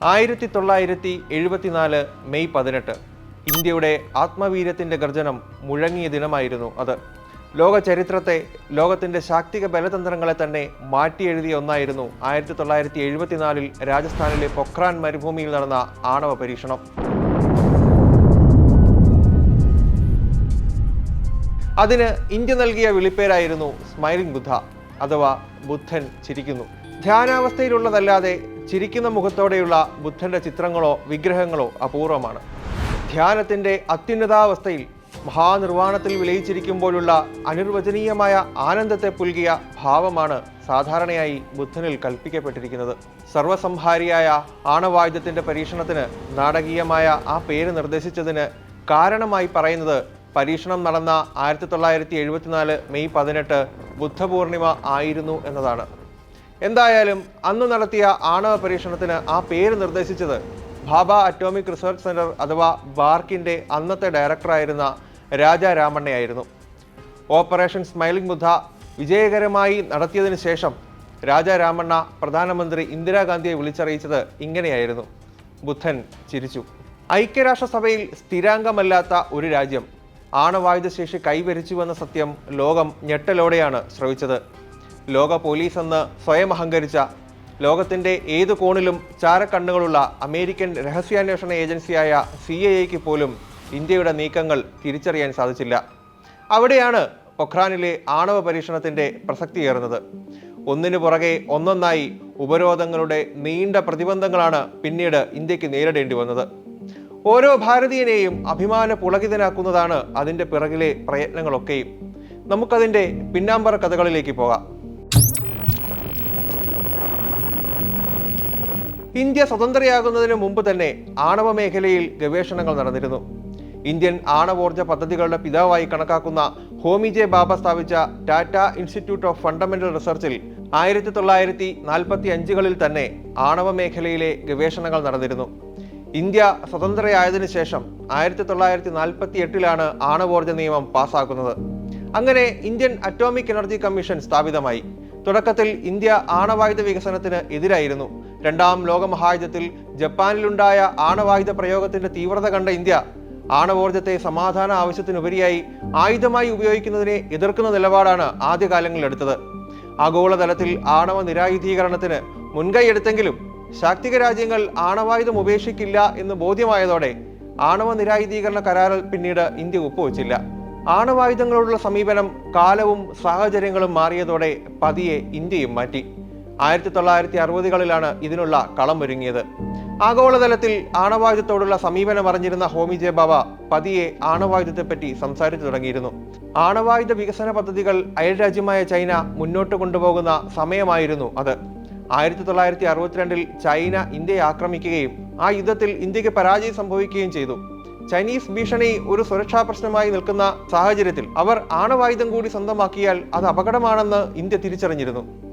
ആയിരത്തി തൊള്ളായിരത്തി എഴുപത്തിനാല് മെയ് പതിനെട്ട്. ഇന്ത്യയുടെ ആത്മവീര്യത്തിന്റെ ഗർജനം മുഴങ്ങിയ ദിനമായിരുന്നു അത്. ലോക ചരിത്രത്തെ ലോകത്തിന്റെ ശാക്തിക ബലതന്ത്രങ്ങളെ തന്നെ മാറ്റിയെഴുതിയ ഒന്നായിരുന്നു ആയിരത്തി തൊള്ളായിരത്തി എഴുപത്തിനാലിൽ രാജസ്ഥാനിലെ പൊഖ്രാൻ മരുഭൂമിയിൽ നടന്ന ആണവ പരീക്ഷണം. അതിന് ഇന്ത്യ നൽകിയ വിളിപ്പേരായിരുന്നു സ്മൈലിംഗ് ബുദ്ധ അഥവാ ബുദ്ധൻ ചിരിക്കുന്നു. ധ്യാനാവസ്ഥയിലുള്ളതല്ലാതെ ചിരിക്കുന്ന മുഖത്തോടെയുള്ള ബുദ്ധന്റെ ചിത്രങ്ങളോ വിഗ്രഹങ്ങളോ അപൂർവമാണ്. ധ്യാനത്തിന്റെ അത്യുന്നതാവസ്ഥയിൽ മഹാനിർവാണത്തിൽ വിലയിച്ചിരിക്കുമ്പോഴുള്ള അനിർവചനീയമായ ആനന്ദത്തെ പുൽകിയ ഭാവമാണ് സാധാരണയായി ബുദ്ധനിൽ കൽപ്പിക്കപ്പെട്ടിരിക്കുന്നത്. സർവസംഹാരിയായ ആണവായുധത്തിന്റെ പരീക്ഷണത്തിന് നാടകീയമായ ആ പേര് നിർദ്ദേശിച്ചതിന് കാരണമായി പറയുന്നത് പരീക്ഷണം നടന്ന ആയിരത്തി തൊള്ളായിരത്തി എഴുപത്തിനാല് മെയ് പതിനെട്ട് ബുദ്ധപൂർണിമ ആയിരുന്നു എന്നതാണ്. എന്തായാലും അന്ന് നടത്തിയ ആണവ പരീക്ഷണത്തിന് ആ പേര് നിർദ്ദേശിച്ചത് ഭാബ അറ്റോമിക് റിസർച്ച് സെന്റർ അഥവാ ബാർക്കിന്റെ അന്നത്തെ ഡയറക്ടറായിരുന്ന രാജാ രാമണ്ണയായിരുന്നു. ഓപ്പറേഷൻ സ്മൈലിംഗ് ബുദ്ധ വിജയകരമായി നടത്തിയതിന് ശേഷം രാജാ രാമണ്ണ പ്രധാനമന്ത്രി ഇന്ദിരാഗാന്ധിയെ വിളിച്ചറിയിച്ചത് ഇങ്ങനെയായിരുന്നു. ബുദ്ധൻ ചിരിച്ചു. ഐക്യരാഷ്ട്രസഭയിൽ സ്ഥിരാംഗമല്ലാത്ത ഒരു രാജ്യം. ആണവായുധശേഷി കൈവരിച്ചുവെന്ന സത്യം ലോകം ഞെട്ടലോടെയാണ് ശ്രവിച്ചത്. ലോക പോലീസ് എന്ന് സ്വയം അഹങ്കരിച്ച ലോകത്തിന്റെ ഏത് കോണിലും ചാരക്കണ്ണുകളുള്ള അമേരിക്കൻ രഹസ്യാന്വേഷണ ഏജൻസിയായ സി എക്ക് പോലും ഇന്ത്യയുടെ നീക്കങ്ങൾ തിരിച്ചറിയാൻ സാധിച്ചില്ല. അവിടെയാണ് പൊഖ്രാനിലെ ആണവ പ്രസക്തി പ്രസക്തിയേറുന്നത് ഒന്നിനു പുറകെ ഒന്നൊന്നായി ഉപരോധങ്ങളുടെ നീണ്ട പ്രതിബന്ധങ്ങളാണ് പിന്നീട് ഇന്ത്യയ്ക്ക് നേരിടേണ്ടി വന്നത്. ഓരോ ഭാരതീയനെയും അഭിമാന പുളകിതനാക്കുന്നതാണ് അതിന്റെ പിറകിലെ പ്രയത്നങ്ങളൊക്കെയും. നമുക്കതിന്റെ പിന്നാമ്പറ കഥകളിലേക്ക് പോകാം. ഇന്ത്യ സ്വതന്ത്രയാകുന്നതിന് മുമ്പ് തന്നെ ആണവ മേഖലയിൽ ഗവേഷണങ്ങൾ നടന്നിരുന്നു. ഇന്ത്യൻ ആണവോർജ പദ്ധതികളുടെ പിതാവായി കണക്കാക്കുന്ന ഹോമി ജെ ബാബ സ്ഥാപിച്ച ടാറ്റ ഇൻസ്റ്റിറ്റ്യൂട്ട് ഓഫ് ഫണ്ടമെന്റൽ റിസർച്ചിൽ ആയിരത്തി തൊള്ളായിരത്തി നാൽപ്പത്തി അഞ്ചുകളിൽ തന്നെ ആണവ മേഖലയിലെ ഗവേഷണങ്ങൾ നടന്നിരുന്നു. ഇന്ത്യ സ്വതന്ത്രയായതിനു ശേഷം ആയിരത്തി തൊള്ളായിരത്തി നാൽപ്പത്തി എട്ടിലാണ് ആണവോർജ നിയമം പാസ്സാക്കുന്നത് അങ്ങനെ ഇന്ത്യൻ അറ്റോമിക് എനർജി കമ്മീഷൻ സ്ഥാപിതമായി. തുടക്കത്തിൽ ഇന്ത്യ ആണവായുധ വികസനത്തിന് എതിരായിരുന്നു. രണ്ടാം ലോകമഹായുദ്ധത്തിൽ ജപ്പാനിലുണ്ടായ ആണവായുധ പ്രയോഗത്തിന്റെ തീവ്രത കണ്ട ഇന്ത്യ ആണവോർജത്തെ സമാധാന ആവശ്യത്തിനുപരിയായി ആയുധമായി ഉപയോഗിക്കുന്നതിനെ എതിർക്കുന്ന നിലപാടാണ് ആദ്യകാലങ്ങളിൽ എടുത്തത്. ആഗോളതലത്തിൽ ആണവ നിരായുധീകരണത്തിന് മുൻകൈയെടുത്തെങ്കിലും ശാക്തിക രാജ്യങ്ങൾ ആണവായുധം ഉപേക്ഷിക്കില്ല എന്ന് ബോധ്യമായതോടെ ആണവ നിരായുധീകരണ കരാറിൽ പിന്നീട് ഇന്ത്യ ഒപ്പുവെച്ചില്ല. ആണവായുധങ്ങളോടുള്ള സമീപനം കാലവും സാഹചര്യങ്ങളും മാറിയതോടെ പതിയെ ഇന്ത്യയും മാറ്റി. ആയിരത്തി തൊള്ളായിരത്തി അറുപതുകളിലാണ് ഇതിനുള്ള കളം ഒരുങ്ങിയത്. ആഗോളതലത്തിൽ ആണവായുധത്തോടുള്ള സമീപനം അറിഞ്ഞിരുന്ന ഹോമി ജെ ബാബ പതിയെ ആണവായുധത്തെപ്പറ്റി സംസാരിച്ചു തുടങ്ങിയിരുന്നു. ആണവായുധ വികസന പദ്ധതികൾ അയൽരാജ്യമായ ചൈന മുന്നോട്ട് കൊണ്ടുപോകുന്ന സമയമായിരുന്നു അത്. ആയിരത്തി തൊള്ളായിരത്തി അറുപത്തിരണ്ടിൽ ചൈന ഇന്ത്യയെ ആക്രമിക്കുകയും ആ യുദ്ധത്തിൽ ഇന്ത്യയ്ക്ക് പരാജയം സംഭവിക്കുകയും ചെയ്തു. ചൈനീസ് ഭീഷണി ഒരു സുരക്ഷാ പ്രശ്നമായി നിൽക്കുന്ന സാഹചര്യത്തിൽ അവർ ആണവായുധം കൂടി സ്വന്തമാക്കിയാൽ അത് അപകടമാണെന്ന് ഇന്ത്യ തിരിച്ചറിഞ്ഞിരുന്നു.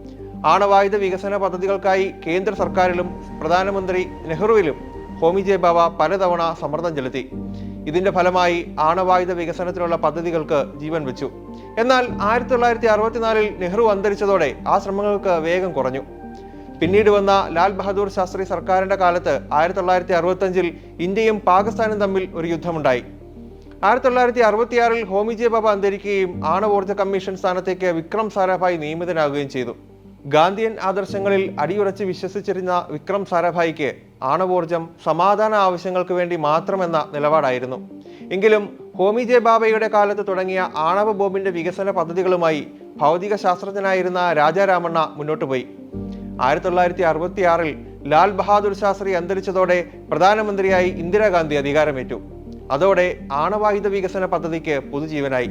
ആണവായുധ വികസന പദ്ധതികൾക്കായി കേന്ദ്ര സർക്കാരിലും പ്രധാനമന്ത്രി നെഹ്റുവിലും ഹോമി ജെ ബാബ പലതവണ സമ്മർദ്ദം ചെലുത്തി. ഇതിന്റെ ഫലമായി ആണവായുധ വികസനത്തിനുള്ള പദ്ധതികൾക്ക് ജീവൻ വെച്ചു. എന്നാൽ ആയിരത്തി തൊള്ളായിരത്തി അറുപത്തിനാലിൽ നെഹ്റു അന്തരിച്ചതോടെ ആ ശ്രമങ്ങൾക്ക് വേഗം കുറഞ്ഞു. പിന്നീട് വന്ന ലാൽ ബഹദൂർ ശാസ്ത്രി സർക്കാരിന്റെ കാലത്ത് ആയിരത്തി തൊള്ളായിരത്തി അറുപത്തഞ്ചിൽ ഇന്ത്യയും പാകിസ്ഥാനും തമ്മിൽ ഒരു യുദ്ധമുണ്ടായി. ആയിരത്തി തൊള്ളായിരത്തി അറുപത്തിയാറിൽ ഹോമി ജെ ബാബ അന്തരിക്കുകയും ആണവോർജ കമ്മീഷൻ സ്ഥാനത്തേക്ക് വിക്രം സാരാഭായി നിയമിതനാകുകയും ചെയ്തു. ഗാന്ധിയൻ ആദർശങ്ങളിൽ അടിയുറച്ച് വിശ്വസിച്ചിരുന്ന വിക്രം സാരാഭായിക്ക് ആണവോർജം സമാധാന ആവശ്യങ്ങൾക്ക് വേണ്ടി മാത്രമെന്ന നിലപാടായിരുന്നു. എങ്കിലും ഹോമി ജെ ബാബയുടെ കാലത്ത് തുടങ്ങിയ ആണവ ബോംബിന്റെ വികസന പദ്ധതികളുമായി ഭൗതിക ശാസ്ത്രജ്ഞനായിരുന്ന രാജാരാമണ്ണ മുന്നോട്ട് പോയി. ആയിരത്തി തൊള്ളായിരത്തി അറുപത്തി ആറിൽ ലാൽ ബഹാദൂർ ശാസ്ത്രി അന്തരിച്ചതോടെ പ്രധാനമന്ത്രിയായി ഇന്ദിരാഗാന്ധി അധികാരമേറ്റു. അതോടെ ആണവായുധ വികസന പദ്ധതിക്ക് പുതുജീവനായി.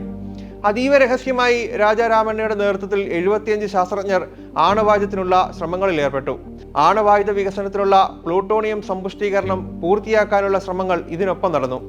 അതീവ രഹസ്യമായി രാജാരാമണ്ണയുടെ നേതൃത്വത്തിൽ എഴുപത്തിയഞ്ച് ശാസ്ത്രജ്ഞർ ആണവായുധത്തിനുള്ള ശ്രമങ്ങളിൽ ഏർപ്പെട്ടു. ആണവായുധ വികസനത്തിനുള്ള പ്ലൂട്ടോണിയം സമ്പുഷ്ടീകരണം പൂർത്തിയാക്കാനുള്ള ശ്രമങ്ങൾ ഇതിനൊപ്പം നടന്നു.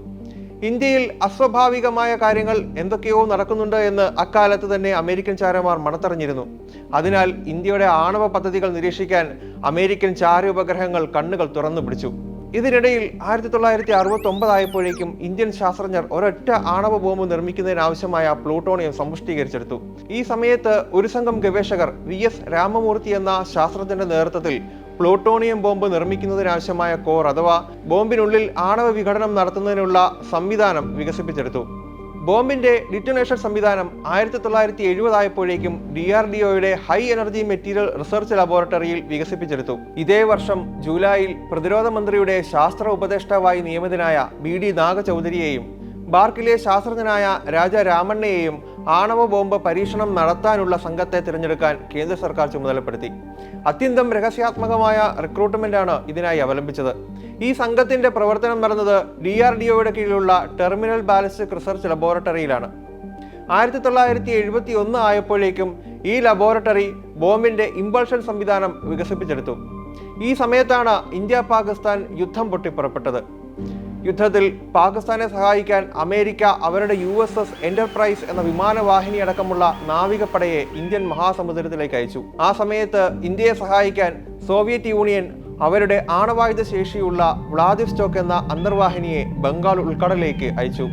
ഇന്ത്യയിൽ അസ്വാഭാവികമായ കാര്യങ്ങൾ എന്തൊക്കെയോ നടക്കുന്നുണ്ട് എന്ന് അക്കാലത്ത് തന്നെ അമേരിക്കൻ ചാരന്മാർ മണത്തറിഞ്ഞിരുന്നു. അതിനാൽ ഇന്ത്യയുടെ ആണവ പദ്ധതികൾ നിരീക്ഷിക്കാൻ അമേരിക്കൻ ചാര ഉപഗ്രഹങ്ങൾ കണ്ണുകൾ തുറന്നു പിടിച്ചു. ഇതിനിടയിൽ ആയിരത്തി തൊള്ളായിരത്തി അറുപത്തി ഒമ്പതായപ്പോഴേക്കും ഇന്ത്യൻ ശാസ്ത്രജ്ഞർ ഒരൊറ്റ ആണവ ബോംബ് നിർമ്മിക്കുന്നതിനാവശ്യമായ പ്ലൂട്ടോണിയം സമ്പുഷ്ടീകരിച്ചെടുത്തു. ഈ സമയത്ത് ഒരു സംഘം ഗവേഷകർ വി എസ് രാമമൂർത്തി എന്ന ശാസ്ത്രജ്ഞന്റെ നേതൃത്വത്തിൽ പ്ലൂട്ടോണിയം ബോംബ് നിർമ്മിക്കുന്നതിനാവശ്യമായ കോർ അഥവാ ബോംബിനുള്ളിൽ ആണവ വിഘടനം നടത്തുന്നതിനുള്ള സംവിധാനം വികസിപ്പിച്ചെടുത്തു. ബോംബിന്റെ ഡിറ്റനേഷൻ സംവിധാനം ആയിരത്തി തൊള്ളായിരത്തി എഴുപതായപ്പോഴേക്കും ഡി ആർ ഡി ഒയുടെ ഹൈ എനർജി മെറ്റീരിയൽ റിസർച്ച് ലബോറട്ടറിയിൽ വികസിപ്പിച്ചെടുത്തു. ഇതേ വർഷം ജൂലൈയിൽ പ്രതിരോധ മന്ത്രിയുടെ ശാസ്ത്ര ഉപദേഷ്ടാവായി നിയമിതനായ ബി ഡി നാഗചൗധരിയെയും ബാർക്കിലെ ശാസ്ത്രജ്ഞനായ രാജ രാമണ്ണയെയും ആണവ ബോംബ് പരീക്ഷണം നടത്താനുള്ള സംഘത്തെ തിരഞ്ഞെടുക്കാൻ കേന്ദ്ര സർക്കാർ ചുമതലപ്പെടുത്തി. അത്യന്തം രഹസ്യാത്മകമായ റിക്രൂട്ട്മെന്റാണ് ഇതിനായി അവലംബിച്ചത്. ഈ സംഘത്തിന്റെ പ്രവർത്തനം നടന്നത് ഡി ആർ ഡി ഒയുടെ കീഴിലുള്ള ടെർമിനൽ ബാലിസ്റ്റിക് റിസർച്ച് ലബോറട്ടറിയിലാണ്. ആയിരത്തി തൊള്ളായിരത്തി എഴുപത്തി ഒന്ന് ആയപ്പോഴേക്കും ഈ ലബോറട്ടറി ബോംബിന്റെ ഇമ്പൾഷൻ സംവിധാനം വികസിപ്പിച്ചെടുത്തു. ഈ സമയത്താണ് ഇന്ത്യ പാകിസ്ഥാൻ യുദ്ധം പൊട്ടിപ്പുറപ്പെട്ടത്. യുദ്ധത്തിൽ പാകിസ്ഥാനെ സഹായിക്കാൻ അമേരിക്ക അവരുടെ യു എസ് എസ് എന്റർപ്രൈസ് എന്ന വിമാനവാഹിനി അടക്കമുള്ള നാവികപ്പടയെ ഇന്ത്യൻ മഹാസമുദ്രത്തിലേക്ക് അയച്ചു. ആ സമയത്ത് ഇന്ത്യയെ സഹായിക്കാൻ സോവിയറ്റ് യൂണിയൻ അവരുടെ ആണവായുധ ശേഷിയുള്ള വ്ളാദിസ്റ്റോക്ക് എന്ന അന്തർവാഹിനിയെ ബംഗാൾ ഉൾക്കടലിലേക്ക് അയച്ചു.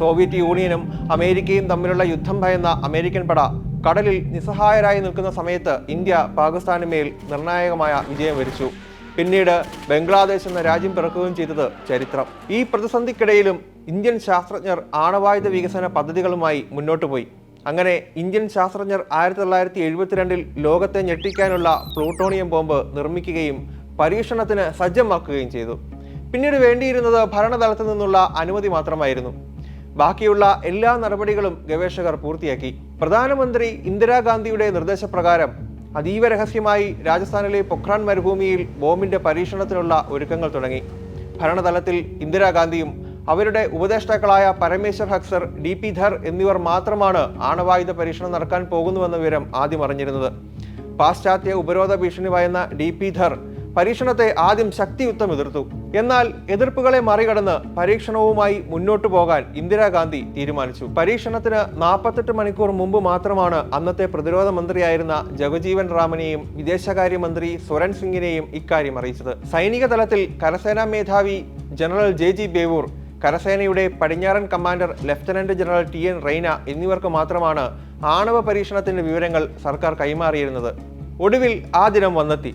സോവിയറ്റ് യൂണിയനും അമേരിക്കയും തമ്മിലുള്ള യുദ്ധം ഭയന്ന അമേരിക്കൻ പട കടലിൽ നിസ്സഹായരായി നിൽക്കുന്ന സമയത്ത് ഇന്ത്യ പാകിസ്ഥാന് മേൽ നിർണായകമായ വിജയം വരിച്ചു. പിന്നീട് ബംഗ്ലാദേശ് എന്ന രാജ്യം പിറക്കുകയും ചെയ്തത് ചരിത്രം. ഈ പ്രതിസന്ധിക്കിടയിലും ഇന്ത്യൻ ശാസ്ത്രജ്ഞർ ആണവായുധ വികസന പദ്ധതികളുമായി മുന്നോട്ട് പോയി. അങ്ങനെ ഇന്ത്യൻ ശാസ്ത്രജ്ഞർ ആയിരത്തി തൊള്ളായിരത്തി എഴുപത്തിരണ്ടിൽ ലോകത്തെ ഞെട്ടിക്കാനുള്ള പ്ലൂട്ടോണിയം ബോംബ് നിർമ്മിക്കുകയും പരീക്ഷണത്തിന് സജ്ജമാക്കുകയും ചെയ്തു. പിന്നീട് വേണ്ടിയിരുന്നത് ഭരണതലത്തിൽ നിന്നുള്ള അനുമതി മാത്രമായിരുന്നു. ബാക്കിയുള്ള എല്ലാ നടപടികളും ഗവേഷകർ പൂർത്തിയാക്കി. പ്രധാനമന്ത്രി ഇന്ദിരാഗാന്ധിയുടെ നിർദ്ദേശപ്രകാരം അതീവ രഹസ്യമായി രാജസ്ഥാനിലെ പൊഖ്രാൻ മരുഭൂമിയിൽ ബോംബിന്റെ പരീക്ഷണത്തിനുള്ള ഒരുക്കങ്ങൾ തുടങ്ങി. ഭരണതലത്തിൽ ഇന്ദിരാഗാന്ധിയും അവരുടെ ഉപദേഷ്ടാക്കളായ പരമേശ്വർ ഹക്സർ ഡി പി ധർ എന്നിവർ മാത്രമാണ് ആണവായുധ പരീക്ഷണം നടക്കാൻ പോകുന്നുവെന്ന വിവരം ആദ്യം അറിഞ്ഞിരുന്നത്. പാശ്ചാത്യ ഉപരോധ ഭീഷണി ഭയന്ന ഡി പി ധർ പരീക്ഷണത്തെ ആദ്യം ശക്തിയുക്തം എതിർത്തു. എന്നാൽ എതിർപ്പുകളെ മറികടന്ന് പരീക്ഷണവുമായി മുന്നോട്ടു പോകാൻ ഇന്ദിരാഗാന്ധി തീരുമാനിച്ചു. പരീക്ഷണത്തിന് നാൽപ്പത്തെട്ട് മണിക്കൂർ മുമ്പ് മാത്രമാണ് അന്നത്തെ പ്രതിരോധ മന്ത്രിയായിരുന്ന ജഗജീവൻ റാമിനെയും വിദേശകാര്യമന്ത്രി സുരൻ സിംഗിനെയും ഇക്കാര്യം അറിയിച്ചത്. സൈനിക തലത്തിൽ കരസേനാ മേധാവി ജനറൽ ജെ ജി ബേവൂർ കരസേനയുടെ പടിഞ്ഞാറൻ commander lieutenant general T N Raina എന്നിവർക്ക് മാത്രമാണ് ആണവ പരീക്ഷണത്തിന്റെ വിവരങ്ങൾ സർക്കാർ കൈമാറിയിരുന്നത്. ഒടുവിൽ ആ ദിനം വന്നെത്തി.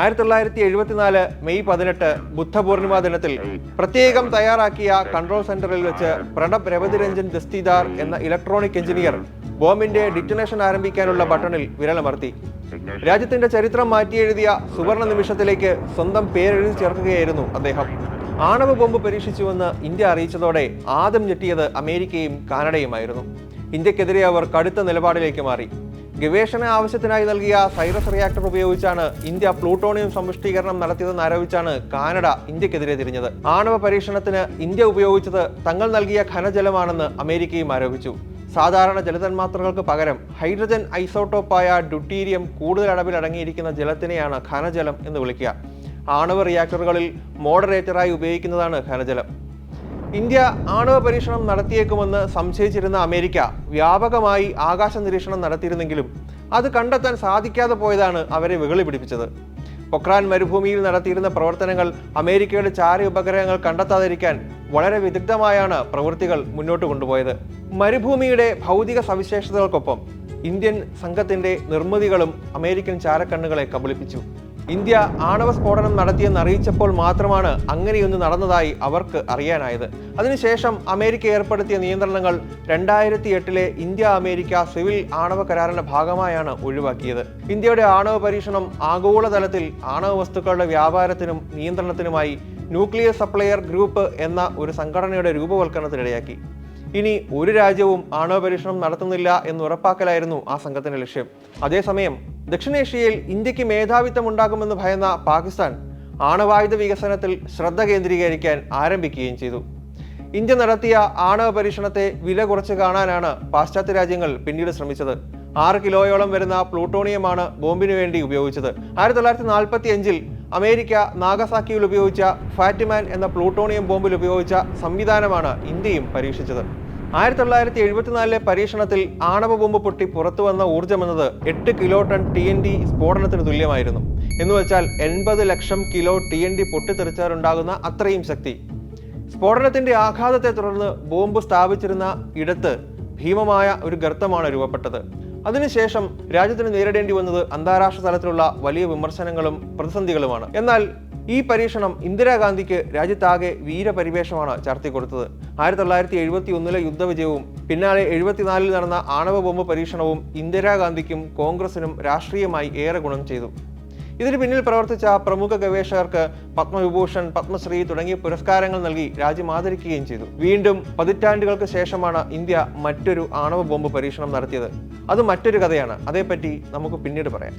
ആയിരത്തി തൊള്ളായിരത്തി എഴുപത്തിനാല് മെയ് പതിനെട്ട് ബുദ്ധപൂർണിമ ദിനത്തിൽ പ്രത്യേകം തയ്യാറാക്കിയ കൺട്രോൾ സെന്ററിൽ വെച്ച് പ്രണബ് രവതിരഞ്ജൻ ദസ്തിദാർ എന്ന ഇലക്ട്രോണിക് എഞ്ചിനീയർ ബോംബിന്റെ ഡിറ്റനേഷൻ ആരംഭിക്കാനുള്ള ബട്ടണിൽ വിരലമർത്തി രാജ്യത്തിന്റെ ചരിത്രം മാറ്റിയെഴുതിയ സുവർണ നിമിഷത്തിലേക്ക് സ്വന്തം പേരെഴുതി ചേർക്കുകയായിരുന്നു അദ്ദേഹം. ആണവ ബോംബ് പരീക്ഷിച്ചുവെന്ന് ഇന്ത്യ അറിയിച്ചതോടെ ആദ്യം ഞെട്ടിയത് അമേരിക്കയും കാനഡയുമായിരുന്നു. ഇന്ത്യക്കെതിരെ അവർ കടുത്ത നിലപാടിലേക്ക് മാറി. ഗവേഷണ ആവശ്യത്തിനായി നൽകിയ സൈറസ് റിയാക്ടർ ഉപയോഗിച്ചാണ് ഇന്ത്യ പ്ലൂട്ടോണിയം സമ്പുഷ്ടീകരണം നടത്തിയതെന്ന് ആരോപിച്ചാണ് കാനഡ ഇന്ത്യക്കെതിരെ തിരിഞ്ഞത്. ആണവ പരീക്ഷണത്തിന് ഇന്ത്യ ഉപയോഗിച്ചത് തങ്ങൾ നൽകിയ ഖനജലമാണെന്ന് അമേരിക്കയും ആരോപിച്ചു. സാധാരണ ജലതന്മാത്രകൾക്ക് പകരം ഹൈഡ്രജൻ ഐസോട്ടോപ്പായ ഡ്യൂട്ടീരിയം കൂടുതൽ അളവിൽ അടങ്ങിയിരിക്കുന്ന ജലത്തിനെയാണ് ഖനജലം എന്ന് വിളിക്കുക. ആണവ റിയാക്ടറുകളിൽ മോഡറേറ്ററായി ഉപയോഗിക്കുന്നതാണ് ഖനജലം. ഇന്ത്യ ആണവ പരീക്ഷണം നടത്തിയേക്കുമെന്ന് സംശയിച്ചിരുന്ന അമേരിക്ക വ്യാപകമായി ആകാശ നിരീക്ഷണം നടത്തിയിരുന്നെങ്കിലും അത് കണ്ടെത്താൻ സാധിക്കാതെ പോയതാണ് അവരെ വികളി പിടിപ്പിച്ചത്. പൊക്രാൻ മരുഭൂമിയിൽ നടത്തിയിരുന്ന പ്രവർത്തനങ്ങൾ അമേരിക്കയുടെ ചാര ഉപഗ്രഹങ്ങൾ കണ്ടെത്താതിരിക്കാൻ വളരെ വിദഗ്ധമായാണ് പ്രവൃത്തികൾ മുന്നോട്ട് കൊണ്ടുപോയത്. മരുഭൂമിയുടെ ഭൗതിക സവിശേഷതകൾക്കൊപ്പം ഇന്ത്യൻ സംഘത്തിന്റെ നിർമ്മിതികളും അമേരിക്കൻ ചാരക്കണ്ണുകളെ കബളിപ്പിച്ചു. ഇന്ത്യ ആണവ സ്ഫോടനം നടത്തിയെന്ന് അറിയിച്ചപ്പോൾ മാത്രമാണ് അങ്ങനെയൊന്ന് നടന്നതായി അവർക്ക് അറിയാനായത്. അതിനുശേഷം അമേരിക്ക ഏർപ്പെടുത്തിയ നിയന്ത്രണങ്ങൾ രണ്ടായിരത്തി എട്ടിലെ ഇന്ത്യ അമേരിക്ക സിവിൽ ആണവ കരാറിന്റെ ഭാഗമായാണ് ഒഴിവാക്കിയത്. ഇന്ത്യയുടെ ആണവ പരീക്ഷണം ആഗോളതലത്തിൽ ആണവ വസ്തുക്കളുടെ വ്യാപാരത്തിനും നിയന്ത്രണത്തിനുമായി ന്യൂക്ലിയർ സപ്ലയർ ഗ്രൂപ്പ് എന്ന ഒരു സംഘടനയുടെ രൂപവൽക്കരണത്തിനിടയാക്കി. ഇനി ഒരു രാജ്യവും ആണവ പരീക്ഷണം നടത്തുന്നില്ല എന്ന് ഉറപ്പാക്കലായിരുന്നു ആ സംഘത്തിന്റെ ലക്ഷ്യം. അതേസമയം ദക്ഷിണേഷ്യയിൽ ഇന്ത്യയ്ക്ക് മേധാവിത്വം ഉണ്ടാകുമെന്ന് ഭയന്ന പാകിസ്ഥാൻ ആണവായുധ വികസനത്തിൽ ശ്രദ്ധ കേന്ദ്രീകരിക്കാൻ ആരംഭിക്കുകയും ചെയ്തു. ഇന്ത്യ നടത്തിയ ആണവ പരീക്ഷണത്തെ വില കുറച്ച് കാണാനാണ് പാശ്ചാത്യ രാജ്യങ്ങൾ പിന്നീട് ശ്രമിച്ചത്. ആറ് കിലോയോളം വരുന്ന പ്ലൂട്ടോണിയമാണ് ബോംബിനു വേണ്ടി ഉപയോഗിച്ചത്. ആയിരത്തി തൊള്ളായിരത്തി നാൽപ്പത്തി അഞ്ചിൽ അമേരിക്ക നാഗസാക്കിയിൽ ഉപയോഗിച്ച ഫാറ്റ്മാൻ എന്ന പ്ലൂട്ടോണിയം ബോംബിൽ ഉപയോഗിച്ച സംവിധാനമാണ് ഇന്ത്യയും പരീക്ഷിച്ചത്. ആയിരത്തി തൊള്ളായിരത്തി എഴുപത്തിനാലിലെ പരീക്ഷണത്തിൽ ആണവ ബോംബ് പൊട്ടി പുറത്തു വന്ന ഊർജമെന്നത് എട്ട് kilo ton T N D സ്ഫോടനത്തിന് തുല്യമായിരുന്നു. എന്ന് വെച്ചാൽ എൺപത് ലക്ഷം കിലോ ടി എൻ ഡി പൊട്ടിത്തെറിച്ചാലുണ്ടാകുന്ന അത്രയും ശക്തി. സ്ഫോടനത്തിന്റെ ആഘാതത്തെ തുടർന്ന് ബോംബ് സ്ഥാപിച്ചിരുന്ന ഇടത്ത് ഭീമമായ ഒരു ഗർത്തമാണ് രൂപപ്പെട്ടത്. അതിനുശേഷം രാജ്യത്തിന് നേരിടേണ്ടി വന്നത് അന്താരാഷ്ട്ര തലത്തിലുള്ള വലിയ വിമർശനങ്ങളും പ്രതിസന്ധികളുമാണ്. എന്നാൽ ഈ പരീക്ഷണം ഇന്ദിരാഗാന്ധിക്ക് രാജ്യത്താകെ വീരപരിവേഷമാണ് ചാർത്തി കൊടുത്തത്. ആയിരത്തി തൊള്ളായിരത്തി എഴുപത്തി ഒന്നിലെ യുദ്ധവിജയവും പിന്നാലെ എഴുപത്തിനാലിൽ നടന്ന ആണവ ബോംബ് പരീക്ഷണവും ഇന്ദിരാഗാന്ധിക്കും കോൺഗ്രസിനും രാഷ്ട്രീയമായി ഏറെ ഗുണം ചെയ്തു. ഇതിന് പിന്നിൽ പ്രവർത്തിച്ച പ്രമുഖ ഗവേഷകർക്ക് പത്മവിഭൂഷൺ പത്മശ്രീ തുടങ്ങിയ പുരസ്കാരങ്ങൾ നൽകി രാജ്യം ആദരിക്കുകയും ചെയ്തു. വീണ്ടും പതിറ്റാണ്ടുകൾക്ക് ശേഷമാണ് ഇന്ത്യ മറ്റൊരു ആണവ ബോംബ് പരീക്ഷണം നടത്തിയത്. അത് മറ്റൊരു കഥയാണ്. അതേപ്പറ്റി നമുക്ക് പിന്നീട് പറയാം.